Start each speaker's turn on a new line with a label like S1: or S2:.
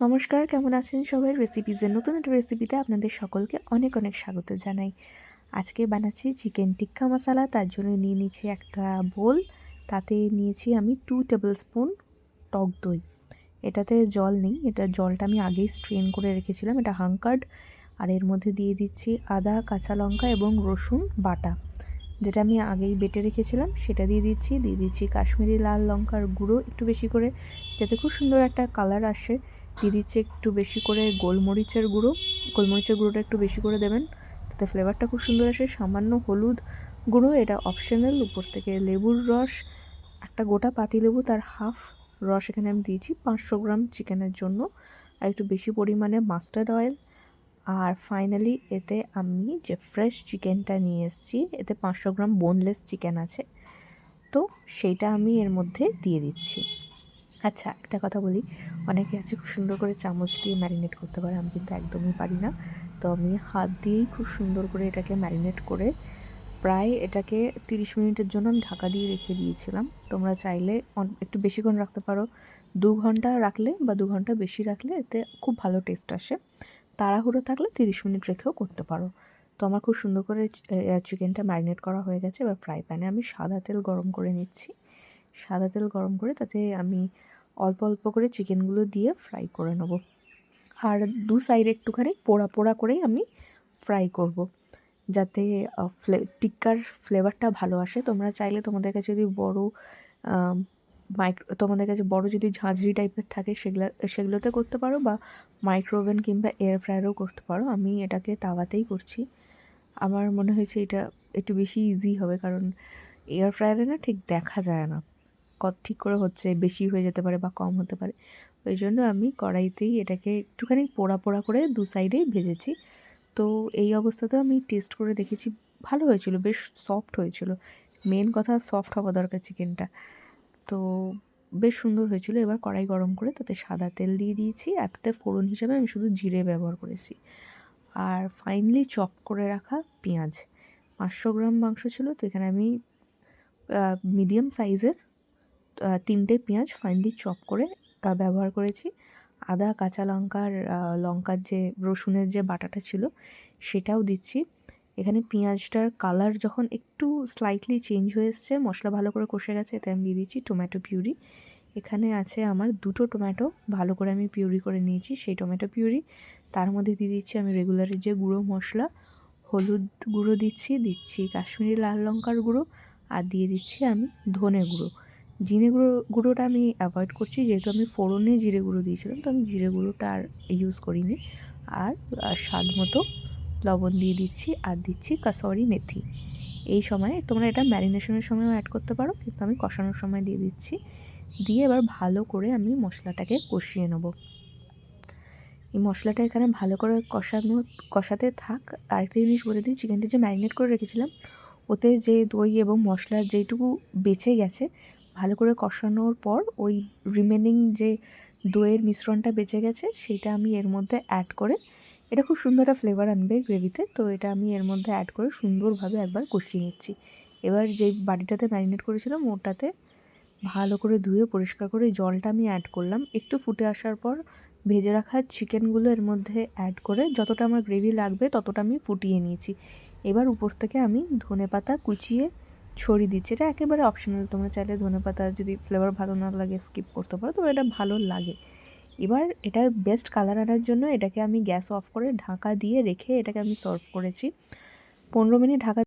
S1: নমস্কার, কেমন আছেন সবাই? রেসিপিজের নতুন একটা রেসিপিতে আপনাদের সকলকে অনেক অনেক স্বাগত জানাই। আজকে বানাচ্ছি চিকেন টিক্কা মশালা তার জন্য নিয়ে নিয়েছি একটা বোল তাতে নিয়েছি আমি টু টেবিল স্পুন টক দই। এটাতে জল নেই, এটা জলটা আমি আগেই স্ট্রেন করে রেখেছিলাম, এটা হাঙ্কার্ড আর এর মধ্যে দিয়ে দিচ্ছি আদা, কাঁচা লঙ্কা এবং রসুন বাটা। যেটা আমি আগেই বেটে রেখেছিলাম, সেটা দিয়ে দিচ্ছি দিয়ে দিচ্ছি কাশ্মীরি লাল লঙ্কার গুঁড়ো একটু বেশি করে, যাতে খুব সুন্দর একটা কালার আসে। দিয়ে দিচ্ছি একটু বেশি করে গোলমরিচের গুঁড়ো। গোলমরিচের গুঁড়োটা একটু বেশি করে দেবেন। তাতে ফ্লেভারটা খুব সুন্দর আসে। সামান্য হলুদ গুঁড়ো, এটা অপশনাল উপর থেকে লেবুর রস, একটা গোটা পাতি লেবু, তার হাফ রস এখানে আমি দিয়েছি, পাঁচশো গ্রাম চিকেনের জন্য। আর একটু বেশি পরিমাণে মাস্টার্ড অয়েল আর ফাইনালি এতে আমি যে ফ্রেশ চিকেনটা নিয়ে এসেছি, এতে পাঁচশো গ্রাম বোনলেস চিকেন আছে। তো সেইটা আমি এর মধ্যে দিয়ে দিচ্ছি। আচ্ছা একটা কথা বলি। অনেকে আছে খুব সুন্দর করে চামচ দিয়ে ম্যারিনেট করতে পারে, আমি কিন্তু একদমই পারি না। তো আমি হাত দিয়েই খুব সুন্দর করে এটাকে ম্যারিনেট করে প্রায় এটাকে তিরিশ মিনিটের জন্য আমি ঢাকা দিয়ে রেখে দিয়েছিলাম। তোমরা চাইলে একটু বেশিক্ষণ রাখতে পারো। দু ঘণ্টা রাখলে বা দু ঘণ্টা বেশি রাখলে এতে খুব ভালো টেস্ট আসে। তাড়াহুড়ো থাকলে তিরিশ মিনিট রেখেও করতে পারো। তো আমার খুব সুন্দর করে চিকেনটা ম্যারিনেট করা হয়ে গেছে। এবার ফ্রাই প্যানে আমি সাদা তেল গরম করে নিচ্ছি। সাদা তেল গরম করে তাতে আমি অল্প অল্প করে চিকেনগুলো দিয়ে ফ্রাই করে নেব। আর দু সাইড একটুখানি পোড়া পোড়া করেই আমি ফ্রাই করব। যাতে ফ্লে টিক্কার ফ্লেভারটা ভালো আসে। তোমরা চাইলে তোমাদের কাছে যদি বড় মাইক্রো, তোমাদের কাছে বড় যদি ঝাঁঝরি টাইপের থাকে সেগুলো, সেগুলোতে করতে পারো বা মাইক্রোওভেন কিংবা এয়ার ফ্রায়ারও করতে পারো। আমি এটাকে তাওয়াতেই করছি। আমার মনে হয়েছে এটা একটু বেশি ইজি হবে কারণ এয়ার ফ্রায়ারে না ঠিক দেখা যায় না। কত ঠিক করে হচ্ছে বেশি হয়ে যেতে পারে বা কম হতে পারে। ওই জন্য আমি কড়াইতেই এটাকে একটুখানি পোড়া পোড়া করে দু সাইডেই ভেজেছি। তো এই অবস্থাতেও আমি টেস্ট করে দেখেছি, ভালো হয়েছিল, বেশ সফট হয়েছিল। মেন কথা সফট হওয়া দরকার চিকেনটা তো বেশ সুন্দর হয়েছিল, এবার কড়াই গরম করে তাতে সাদা তেল দিয়ে দিয়েছি। আর তাতে ফোড়ন হিসাবে আমি শুধু জিরে ব্যবহার করেছি। আর ফাইনালি চপ করে রাখা পেঁয়াজ। পাঁচশো গ্রাম মাংস ছিল, তো এখানে আমি মিডিয়াম সাইজের তিনটে পেঁয়াজ ফাইনলি চপ করে ব্যবহার করেছি। আদা, কাঁচা লঙ্কার লঙ্কার যে, রসুনের যে বাটাটা ছিল, সেটাও দিচ্ছি। এখানে পেঁয়াজটার কালার যখন একটু স্লাইটলি চেঞ্জ হয়ে এসছে, মশলা ভালো করে কষে গেছে, এতে আমি দিয়ে দিচ্ছি টমেটো পিউরি এখানে আছে আমার দুটো টমেটো ভালো করে আমি পিউরি করে নিয়েছি, সেই টমেটো পিউরি তার মধ্যে দিয়ে দিচ্ছি আমি রেগুলারের যে গুঁড়ো মশলা, হলুদ গুঁড়ো দিচ্ছি দিচ্ছি কাশ্মীরি লাল লঙ্কার গুঁড়ো, আর দিয়ে দিচ্ছি আমি ধনে গুঁড়ো। জিরে গুঁড়ো, গুঁড়োটা আমি অ্যাভয়েড করছি। যেহেতু আমি ফোড়নে জিরে গুঁড়ো দিয়েছিলাম, তো আমি জিরে গুঁড়োটা আর ইউজ করিনি। আর স্বাদ মতো লবণ দিয়ে দিচ্ছি আর দিচ্ছি কাসরি মেথি। এই সময় তোমরা এটা ম্যারিনেশনের সময়ও অ্যাড করতে পারো, কিন্তু আমি কষানোর সময় দিয়ে দিচ্ছি। দিয়ে এবার ভালো করে আমি মশলাটাকে কষিয়ে নেব। এই মশলাটা এখানে ভালো করে কষানো, কষাতে থাক। আরেকটা জিনিস বলে দিই চিকেনটা যে ম্যারিনেট করে রেখেছিলাম, ওতে যে দই এবং মশলার যেইটুকু বেঁচে গেছে ভালো করে কষানোর পর ওই রিমেনিং যে দইয়ের মিশ্রণটা বেঁচে গেছে সেটা আমি এর মধ্যে অ্যাড করে, এটা খুব সুন্দর একটা ফ্লেভার আনবে গ্রেভিতে তো এটা আমি এর মধ্যে অ্যাড করে সুন্দরভাবে একবার কষিয়ে নিচ্ছি। এবার যেই বাড়িটাতে ম্যারিনেট করেছিলাম, ওটাতে ভালো করে ধুয়ে পরিষ্কার করে জলটা আমি অ্যাড করলাম। একটু ফুটে আসার পর ভেজে রাখা চিকেনগুলো এর মধ্যে অ্যাড করে যতটা আমার গ্রেভি লাগবে ততটা আমি ফুটিয়ে নিয়েছি। এবার উপর থেকে আমি ধনে পাতা কুচিয়ে ছড়িয়ে দিচ্ছে। এটা একেবারে অপশনাল তোমরা চাইলে ধনে পাতা যদি ফ্লেভার ভালো না লাগে স্কিপ করতে পারো, তবে এটা ভালো লাগে। এবার এটার বেস্ট কালার আনার জন্য এটাকে আমি গ্যাস অফ করে ঢাকা দিয়ে রেখে এটাকে আমি সার্ভ করেছি। পনেরো মিনিট ঢাকা